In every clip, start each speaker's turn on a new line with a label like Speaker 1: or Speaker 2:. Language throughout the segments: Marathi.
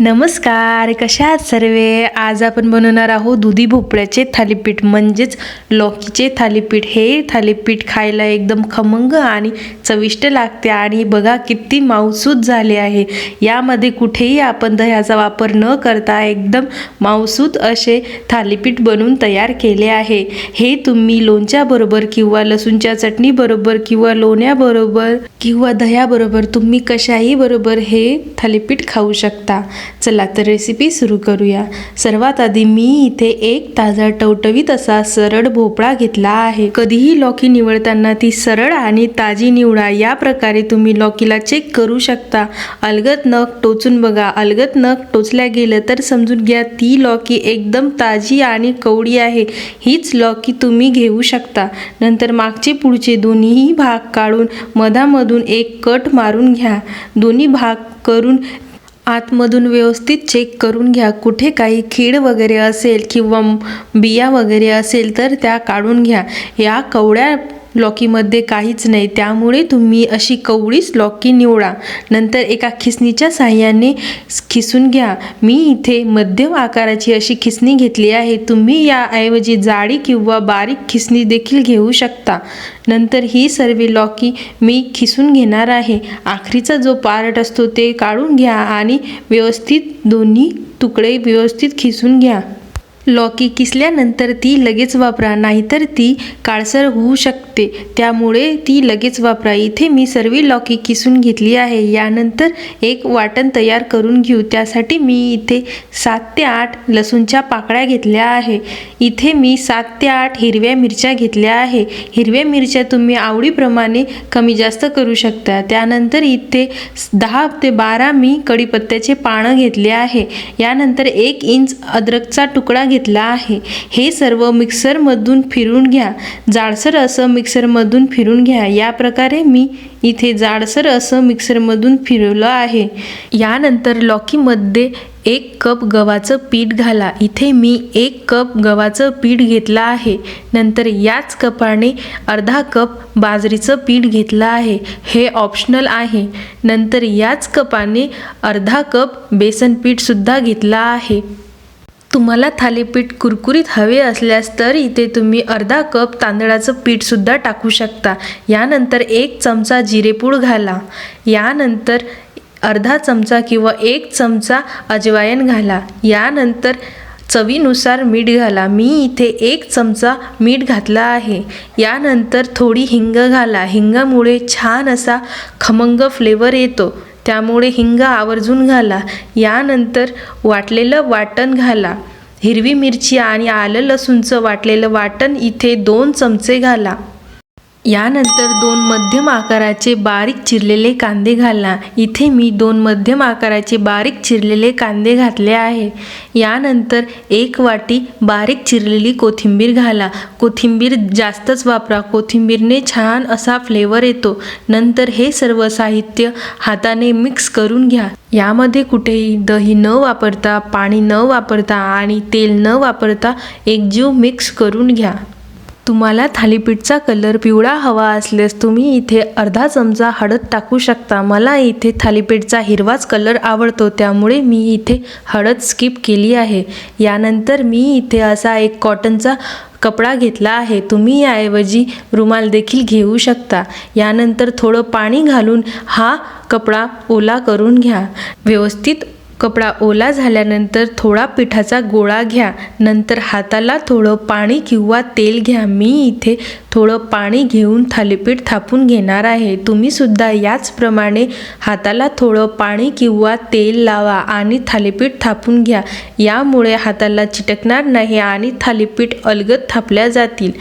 Speaker 1: नमस्कार कशा आहात सर्वे? आज आपण बनवणार आहोत दुधी भोपळ्याचे थालीपीठ. म्हणजेच लौकीचे थालीपीठ. हे थालीपीठ खायला एकदम खमंग आणि चविष्ट लागते आणि बघा किती माऊसूत झाले आहे. यामध्ये कुठेही आपण दह्याचा वापर न करता एकदम मांसूत असे थालीपीठ बनवून तयार केले आहे. हे तुम्ही लोणच्याबरोबर किंवा लसूणच्या चटणीबरोबर किंवा लोण्याबरोबर किंवा दह्याबरोबर तुम्ही कशाही बरोबर हे थालीपीठ खाऊ शकता. चला तर रेसिपी सुरू करूया. सर्वात आधी मी इथे एक ताजा टवटवीत असा सरळ भोपळा घेतला आहे. कधीही लॉकी निवडताना ती सरळ आणि ताजी निवडा. या प्रकारे तुम्ही लॉकीला चेक करू शकता. अलगत नख टोचून बघा. अलगत नख टोचल्या गेलं तर समजून घ्या ती लॉकी एकदम ताजी आणि कवडी आहे. हीच लॉकी तुम्ही घेऊ शकता. नंतर मागचे पुढचे दोन्हीही भाग काढून मधामधून एक कट मारून घ्या. दोन्ही भाग करून आतमधून व्यवस्थित चेक करून घ्या. कुठे काही कीड वगैरे असेल किंवा बिया वगैरे असेल तर त्या काढून घ्या. या कवड्या लॉकीमध्ये काहीच नाही. त्यामुळे तुम्ही अशी कवळीच लॉकी निवडा. नंतर एका खिसणीच्या साह्याने खिसून घ्या. मी इथे मध्यम आकाराची अशी खिसणी घेतली आहे. तुम्ही याऐवजी जाडी किंवा बारीक खिसणी देखील घेऊ शकता. नंतर ही सर्व लॉकी मी खिसून घेणार आहे. आखरीचा जो पार्ट असतो ते काढून घ्या आणि व्यवस्थित दोन्ही तुकडे व्यवस्थित खिसून घ्या. लौकी किसल्यानंतर ती लगेच वापरा नाहीतर ती काळसर होऊ शकते. त्यामुळे ती लगेच वापरा. इथे मी सर्व लौकी किसून घेतली आहे. यानंतर एक वाटण तयार करून घेऊ. त्यासाठी मी इथे सात ते आठ लसूणच्या पाकळ्या घेतल्या आहे. इथे मी सात ते आठ हिरव्या मिरच्या घेतल्या आहे. हिरव्या मिरच्या तुम्ही आवडीप्रमाणे कमी जास्त करू शकता. त्यानंतर इथे दहा ते बारा मी कढीपत्त्याचे पानं घेतले आहे. यानंतर एक इंच अद्रकचा तुकडा घेतला आहे. हे सर्व मिक्सरमधून फिरून घ्या. जाडसर असं मिक्सरमधून फिरून घ्या. या प्रकारे मी इथे जाडसर असं मिक्सरमधून फिरवलं आहे. यानंतर लॉकीमध्ये एक कप गव्हाचं पीठ घाला. इथे मी एक कप गव्हाचं पीठ घेतलं आहे. नंतर याच कपाने अर्धा कप बाजरीचं पीठ घेतलं आहे. हे ऑप्शनल आहे. नंतर याच कपाने अर्धा कप बेसन पीठसुद्धा घेतलं आहे. तुम्हाला थालीपीठ कुरकुरीत हवे असल्यास तर इथे तुम्ही अर्धा कप तांदळाचं पीठसुद्धा टाकू शकता. यानंतर एक चमचा जिरेपूड घाला. यानंतर अर्धा चमचा किंवा एक चमचा अजवायन घाला. यानंतर चवीनुसार मीठ घाला. मी इथे एक चमचा मीठ घातला आहे. यानंतर थोडी हिंग घाला. हिंगामुळे छान असा खमंग फ्लेवर येतो. त्यामुळे हिंग आवर्जून घाला. यानंतर वाटलेलं वाटण घाला. हिरवी मिरची आणि आलं लसूणचं वाटलेलं वाटण इथे दोन चमचे घाला. यानंतर दोन मध्यम आकाराचे बारीक चिरलेले कांदे घाला इथे मी दोन मध्यम आकाराचे बारीक चिरलेले कांदे घातले आहे. यानंतर एक वाटी बारीक चिरलेली कोथिंबीर घाला. कोथिंबीर जास्तच वापरा. कोथिंबीरने छान असा फ्लेवर येतो. नंतर हे सर्व साहित्य हाताने मिक्स करून घ्या. यामध्ये कुठेही दही न वापरता पाणी न वापरता आणि तेल न वापरता एकजीव मिक्स करून घ्या. तुम्हाला थालीपीठचा कलर पिवळा हवा असल्यास तुम्ही इथे अर्धा चमचा हळद टाकू शकता. मला इथे थालीपीठचा हिरवाच कलर आवडतो त्यामुळे मी इथे हळद स्किप केली आहे. यानंतर मी इथे असा एक कॉटनचा कपडा घेतला आहे. तुम्ही याऐवजी रुमाल देखील घेऊ शकता. यानंतर थोडं पाणी घालून हा कपडा ओला करून घ्या. व्यवस्थित कपडा ओला झाल्यानंतर थोडा पिठाचा गोळा घ्या. नंतर हाताला थोडं पाणी किंवा तेल घ्या. मी इथे थोडं पाणी घेऊन थालीपीठ थापून घेणार आहे. तुम्हीसुद्धा याचप्रमाणे हाताला थोडं पाणी किंवा तेल लावा आणि थालीपीठ थापून घ्या. यामुळे हाताला चिटकणार नाही आणि थालीपीठ अलगद थापल्या जातील.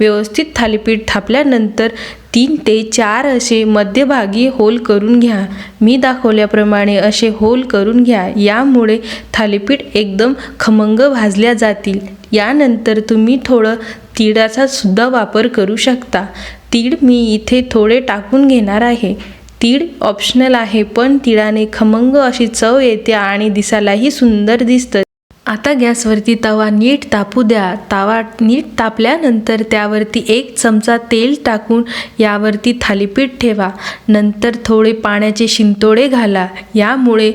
Speaker 1: व्यवस्थित थालीपीठ थापल्यानंतर तीन ते चार असे मध्यभागी होल करून घ्या. मी दाखवल्याप्रमाणे असे होल करून घ्या. यामुळे थालीपीठ एकदम खमंग भाजल्या जातील. यानंतर तुम्ही थोडं तिळाचा सुद्धा वापर करू शकता. तीळ मी इथे थोडे टाकून घेणार आहे. तीळ ऑप्शनल आहे पण तिळाने खमंग अशी चव येते आणि दिसायलाही सुंदर दिसतं. आता गॅसवरती तवा नीट तापू द्या. तवा नीट तापल्यानंतर त्यावरती एक चमचा तेल टाकून यावरती थालीपीठ ठेवा. नंतर थोडे पाण्याचे शिंतोडे घाला. यामुळे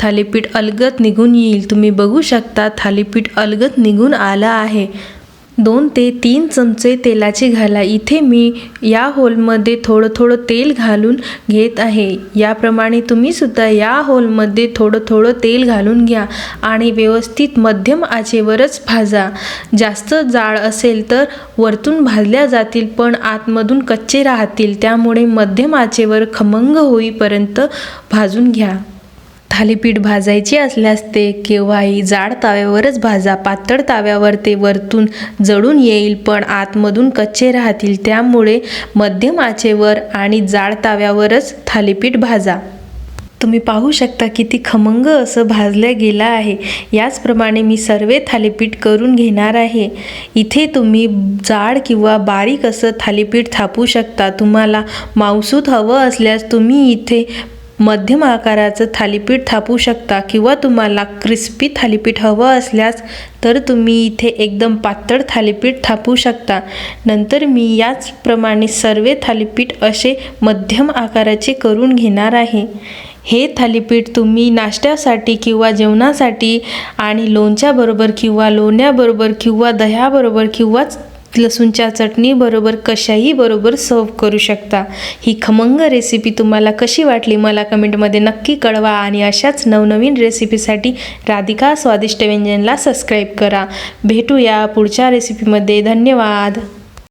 Speaker 1: थालीपीठ अलगत निघून येईल. तुम्ही बघू शकता थालीपीठ अलगत निघून आलं आहे. दोन ते तीन चमचे तेलाचे घाला. इथे मी या होलमध्ये थोडं थोडं तेल घालून घेत आहे. याप्रमाणे तुम्ही सुद्धा या होलमध्ये थोडं थोडं तेल घालून घ्या आणि व्यवस्थित मध्यम आचेवरच भाजा. जास्त जाळ असेल तर वरतून भाजल्या जातील पण आतमधून कच्चे राहतील. त्यामुळे मध्यम आचेवर खमंग होईपर्यंत भाजून घ्या. थालीपीठ भाजायची असल्यास ते केव्हाही जाड ताव्यावरच भाजा. पातळ ताव्यावर ते वरतून जळून येईल पण आतमधून कच्चे राहतील. त्यामुळे मध्यम आचेवर आणि जाड ताव्यावरच थालीपीठ भाजा. तुम्ही पाहू शकता किती खमंग असं भाजलं गेलं आहे. याचप्रमाणे मी सर्व थालीपीठ करून घेणार आहे. इथे तुम्ही जाड किंवा बारीक असं थालीपीठ थापू शकता. तुम्हाला मांसूत हवं असल्यास तुम्ही इथे मध्यम आकाराचं थालीपीठ थापू शकता किंवा तुम्हाला क्रिस्पी थालीपीठ हवं असल्यास तर तुम्ही इथे एकदम पातळ थालीपीठ थापू शकता. नंतर मी याचप्रमाणे सर्व थालीपीठ असे मध्यम आकाराचे करून घेणार आहे. हे थालीपीठ तुम्ही नाश्त्यासाठी किंवा जेवणासाठी आणि लोणच्याबरोबर किंवा लोण्याबरोबर किंवा दह्याबरोबर किंवा लसूणच्या चटणीबरोबर कशाही बरोबर सर्व करू शकता. ही खमंग रेसिपी तुम्हाला कशी वाटली मला कमेंटमध्ये नक्की कळवा आणि अशाच नवनवीन रेसिपीसाठी राधिका स्वादिष्ट व्यंजनला सबस्क्राईब करा. भेटूया पुढच्या रेसिपीमध्ये धन्यवाद.